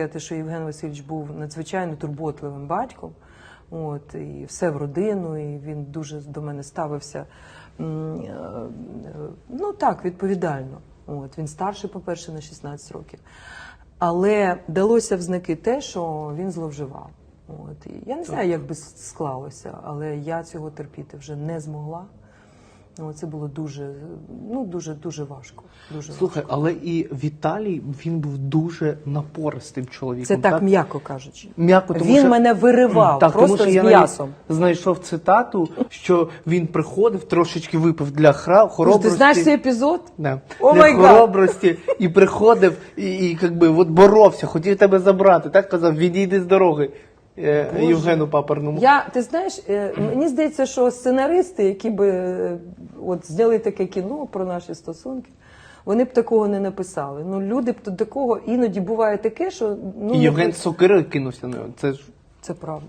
сказати, що Євген Васильович був надзвичайно турботливим батьком. От, і все в родину, і він дуже до мене ставився е, ну так, відповідально. От, він старший, по-перше, на 16 років. Але далося в знаки те, що він зловживав. От, і я не знаю, як би склалося, але я цього терпіти вже не змогла. От, це було дуже, ну, дуже, дуже важко. Дуже Слухай, але і Віталій він був дуже напористим чоловіком. Це так, м'яко кажучи. М'яко, тому він що- мене виривав Так, просто тому що з я м'ясом. знайшов цитату, що він приходив, трошечки випив для хра, Ти хоробрості. знаєш цей епізод? Да. О для хоробрості і приходив і, і якби от боровся, хотів тебе забрати. Так казав, відійди з дороги Боже. Євгену Паперному. Я, ти знаєш, е, мені здається, що сценаристи, які би е, от зняли таке кіно про наші стосунки, вони б такого не написали. Ну, люди б до такого іноді буває таке, що ну Євген не Євген Сокири кинувся на. Це ж це правда.